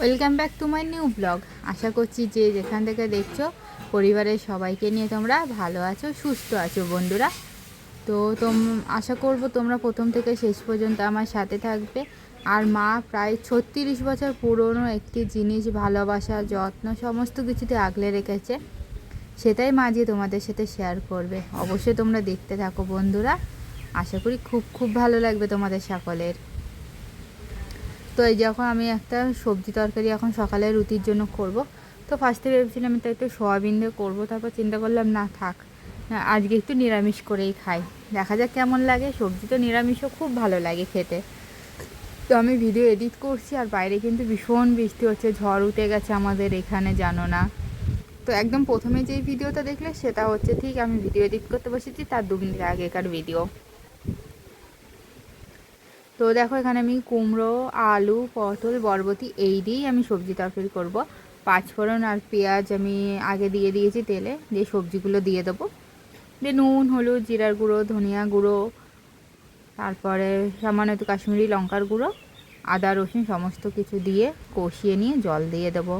Welcome back to my new blog আশা করছি যে যেখান থেকে দেখছ, পরিবারের সবাইকে নিয়ে তোমরা ভালো আছো, সুস্থ আছো বন্ধুরা। তো তোম, আশা করব তোমরা প্রথম থেকে শেষ পর্যন্ত আমার সাথে থাকবে। আর মা প্রায় ছত্রিশ বছর পুরনো একটি জিনিস ভালোবাসা, যত্ন, সমস্ত কিছুতে আগলে রেখেছে। সেটাই মা যে তোমাদের সাথে শেয়ার করবে। অবশ্যই তোমরা দেখতে থাকো বন্ধুরা। আশা করি খুব খুব ভালো লাগবে তোমাদের সকলের। তো এই যখন আমি একটা সবজি তরকারি এখন সকালে রুটির জন্য করব। তো ফার্স্টে ভেবেছিলাম এটা একটু সোয়াবিন দিয়ে করব তারপর চিন্তা করলাম না থাক। হ্যাঁ, আজকে একটু নিরামিষ করেই খাই। দেখা যাক কেমন লাগে। সবজি তো নিরামিষও খুব ভালো লাগে খেতে। তো আমি ভিডিও এডিট করছি আর বাইরে কিন্তু ভীষণ বৃষ্টি হচ্ছে ঝড় উঠে গেছে আমাদের এখানে জানো না। তো একদম প্রথমে যেই ভিডিওটা দেখলে সেটা হচ্ছে ঠিক আমি ভিডিও এডিট করতে বসেছি তার দু মিনিট আগেকার ভিডিও তো দেখো এখানে আমি কুমড়ো, আলু, পটল, বরবটি এই দিয়েই আমি সবজি তরকারি করব। পাঁচফোড়ন আর পেঁয়াজ আমি আগে দিয়ে দিয়েছি তেলে, দিয়ে সবজিগুলো দিয়ে দেবো। দিয়ে নুন, হলুদ, জিরার গুঁড়ো, ধনিয়া গুঁড়ো, তারপরে সামান্য একটু কাশ্মীরি লঙ্কার গুঁড়ো, আদা, রসুন সমস্ত কিছু দিয়ে কষিয়ে নিয়ে জল দিয়ে দেবো।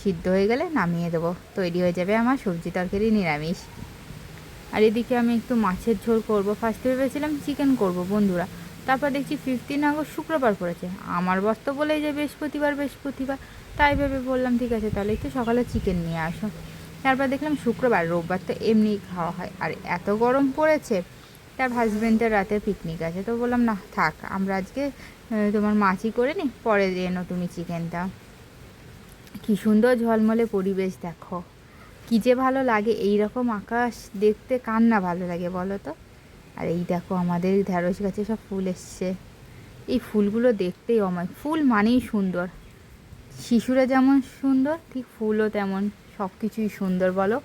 সিদ্ধ হয়ে গেলে নামিয়ে দেবো। তৈরি হয়ে যাবে আমার সবজি তরকারি নিরামিষ। আর এদিকে আমি একটু মাছের ঝোল করব। ফার্স্টে ভেবেছিলাম চিকেন করব বন্ধুরা। তারপর দেখছি ফিফটিন আগস্ট শুক্রবার পড়েছে। আমার বস তো বলেই যে বৃহস্পতিবার বৃহস্পতিবার। তাই ভেবে বললাম, ঠিক আছে, তাহলে একটু সকালে চিকেন নিয়ে আসো। তারপর দেখলাম শুক্রবার, রোববার তো এমনি খাওয়া হয়। আর এত গরম পড়েছে, তার হাজব্যান্ডের রাতে পিকনিক আছে। তো বললাম, না, থাক, আমরা আজকে তোমার মাছই করে নি, পরে এনো তুমি চিকেনটা কি সুন্দর ঝলমলে পরিবেশ, দেখো। কী যে ভালো লাগে এই রকম আকাশ দেখতে কার না ভালো লাগে বলো তো? আর এই দেখো আমাদের ঢ্যাঁড়স গাছে সব ফুল এসছে। এই ফুলগুলো দেখতেই অমায়, ফুল মানেই সুন্দর। শিশুরা যেমন সুন্দর, ঠিক ফুলও তেমন সব কিছুই সুন্দর, বলো।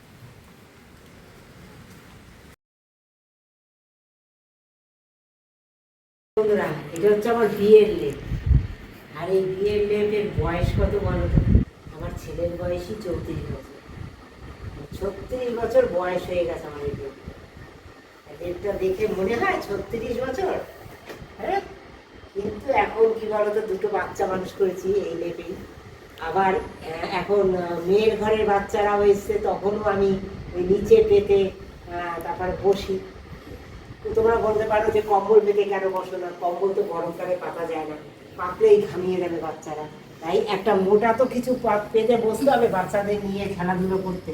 এটা হচ্ছে আমার বিয়ের লেপ। আর এই বিয়ের লেপের বয়স কত বলো তো? আমার ছেলের বয়সই চৌত্রিশ বছর। ছত্রিশ বছর বয়স হয়ে গেছে আমার এই লেপটা দেখে মনে হয় ছত্রিশ বছর? হ্যাঁ? কিন্তু এখন কি বলতো, দুটো বাচ্চা মানুষ করেছি এই লেপেই। আবার এখন মেয়ের ঘরের বাচ্চারাও এসছে, তখনও আমি ওই নিচে পেতে তারপরে বসি। তোমরা বলতে পারো যে কম্বল পেতে কেন বসো না? কম্বল তো গরমকালে পাতা যায় না। পাতলেই ঘামিয়ে যাবে বাচ্চারা। তাই একটা মোটা তো কিছু পেতে বসতে হবে বাচ্চাদের নিয়ে খেলাধুলো করতে।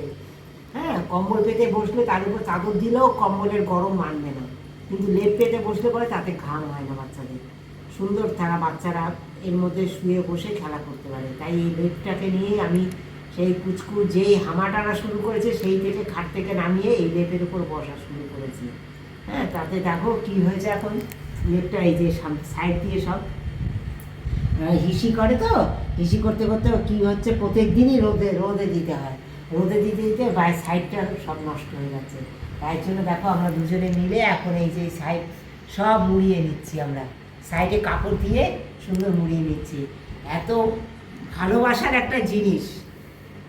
হ্যাঁ কম্বল পেতে বসলে তার উপর চাদর দিলেও কম্বলের গরম মানবে না। কিন্তু লেপ পেতে বসলে পরে তাতে ঘাম হয় না বাচ্চাদের। সুন্দর তারা বাচ্চারা এর মধ্যে শুয়ে বসে খেলা করতে পারে। তাই এই লেপটাকে নিয়ে আমি সেই কুচকু যেই হামা টানা শুরু করেছে, সেই থেকে খাট থেকে নামিয়ে এই লেপের উপর বসা শুরু করেছি। হ্যাঁ তাতে দেখো কি হয়েছে এখন। লেপটা এই যে সাইড দিয়ে সব। হিসি করে তো? হিসি করতে করতে কি হচ্ছে? প্রত্যেক দিনই রোদে রোদে দিতে হয়। রোদে দিতে দিতে বাই সাইডটা সব নষ্ট হয়ে যাচ্ছে। তাই জন্য দেখো আমরা দুজনে মিলে এখন এই যে সাইড সব মুড়িয়ে নিচ্ছি আমরা। সাইডে কাপড় দিয়ে সুন্দর মুড়িয়ে নিচ্ছি। এত ভালোবাসার একটা জিনিস।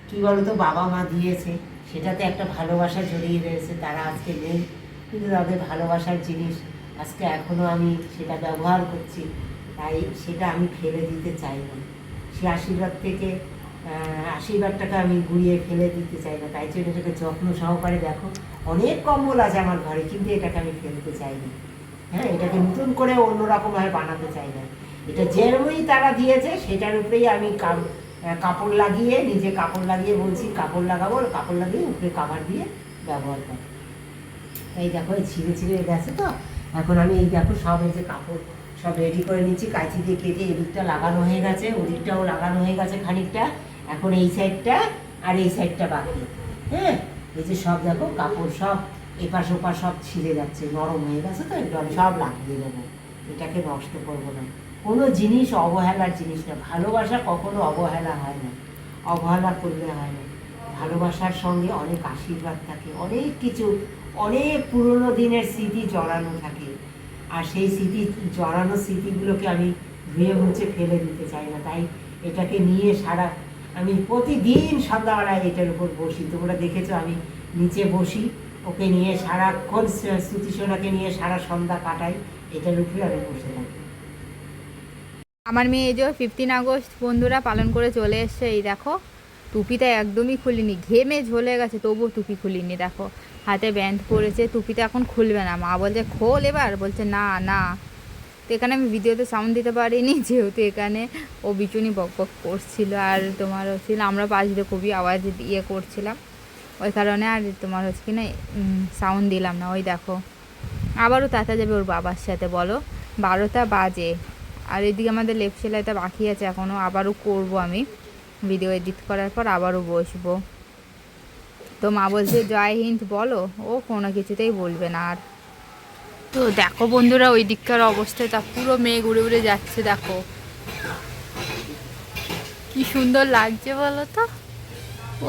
কি বলতো, বাবা মা দিয়েছে। সেটাতে একটা ভালোবাসা জড়িয়ে রয়েছে, তারা আজকে নেই। কিন্তু তাদের ভালোবাসার জিনিস আজকে এখনও আমি সেটা ব্যবহার করছি। তাই সেটা আমি ফেলে দিতে চাই না। সে আশীর্বাদ থেকে আশীর্বাদটাকে আমি ঘুরিয়ে ফেলে দিতে চাই না। তাই জন্য এটাকে যত্ন সহকারে দেখো, অনেক কম্বল আছে আমার ঘরে, কিন্তু এটাকে আমি ফেলতে চাই না হ্যাঁ এটাকে নতুন করে অন্যরকমভাবে বানাতে চাই না। এটা যেরমই তারা দিয়েছে, সেটার উপরেই আমি কাপড় লাগিয়ে, নিজে কাপড় লাগিয়ে বলছি, কাপড় লাগাবো, কাপড় লাগিয়ে উপরে কাভার দিয়ে ব্যবহার করো। এই দেখো ছিঁড়ে ছিঁড়ে গেছে তো? এখন আমি এই দেখো, সব এই যে কাপড় সব রেডি করে নিচ্ছি। কাঁচি দিয়ে কেটে এদিকটা লাগানো হয়ে গেছে, ওদিকটাও লাগানো হয়ে গেছে খানিকটা। এখন এই সাইডটা আর এই সাইডটা বাকি। হ্যাঁ? এই যে সব দেখো, কাপড় সব, এপাশ ওপাশ সব ছিঁড়ে যাচ্ছে, নরম হয়ে গেছে তো একটু আমি সব লাগিয়ে দেবো। এটাকে নষ্ট করব না। কোনো জিনিস অবহেলার জিনিস না, ভালোবাসা কখনো অবহেলা হয় না। অবহেলা করলে হয় না। ভালোবাসার সঙ্গে অনেক আশীর্বাদ থাকে, অনেক কিছু, অনেক পুরনো দিনের স্মৃতি জড়ানো থাকে। আর সেই স্মৃতি, জড়ানো স্মৃতিগুলোকে আমি ধুয়ে মুছে ফেলে দিতে চাই না। তাই এটাকে নিয়ে সারা আমি প্রতিদিন সন্ধ্যাবেলায় এটার উপর বসি। তোমরা দেখেছ আমি নিচে বসি। ওকে নিয়ে সারাক্ষণ শ্রুতিসোনাকে নিয়ে সারা সন্ধ্যা কাটাই। এটার উপরে আমি বসে থাকি। আমার মেয়ে এই যে ফিফটিন আগস্ট বন্ধুরা পালন করে চলে এসছে, এই দেখো, টুপিটা একদমই খুলিনি, ঘেমে ঝলে গেছে, তবুও টুপি খুলিনি, দেখো। হাতে ব্যান্ড পরেছে, টুপিটা এখন খুলবে না। মা বলছে, খোল এবার। বলছে, না না। এখানে আমি ভিডিওতে সাউন্ড দিতে পারিনি, যেহেতু এখানে ও বিচুনি বক বক করছিল। আর তোমার হচ্ছিল আমরা পাশ দিয়ে খুবই আওয়াজ ইয়ে করছিলাম। ওই কারণে আর তোমার হচ্ছে কি না সাউন্ড দিলাম না। ওই দেখো, আবারও তাতা যাবে ওর বাবার সাথে, বলো। বারোটা বাজে। আর এদিকে আমাদের লেফট সেলাইটা বাকি আছে এখনও আবারও করব আমি। ভিডিও এডিট করার পর আবারও বসবো। তো মা বলছে, জয় হিন্দ, বলো। ও কোনো কিছুতেই বলবে না আর। তো দেখো বন্ধুরা, ওই দিককার অবস্থাটা পুরো মেয়ে উড়ে উড়ে যাচ্ছে, দেখো। কি সুন্দর লাগছে বলো তো?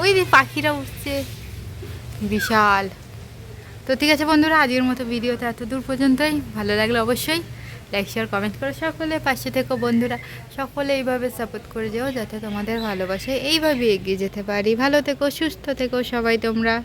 ওই যে পাখিরা উঠছে বিশাল। তো ঠিক আছে বন্ধুরা, আজকের মতো ভিডিওটা এত দূর পর্যন্তই। ভালো লাগলে অবশ্যই লাইক শেয়ার কমেন্ট করে সকলে পাশে থেকো বন্ধুরা। সকলে এইভাবে সাপোর্ট করে যেও যাতে তোমাদের ভালোবাসায় এইভাবে এগিয়ে যেতে পারি। ভালো থেকো, সুস্থ থেকো সবাই তোমরা।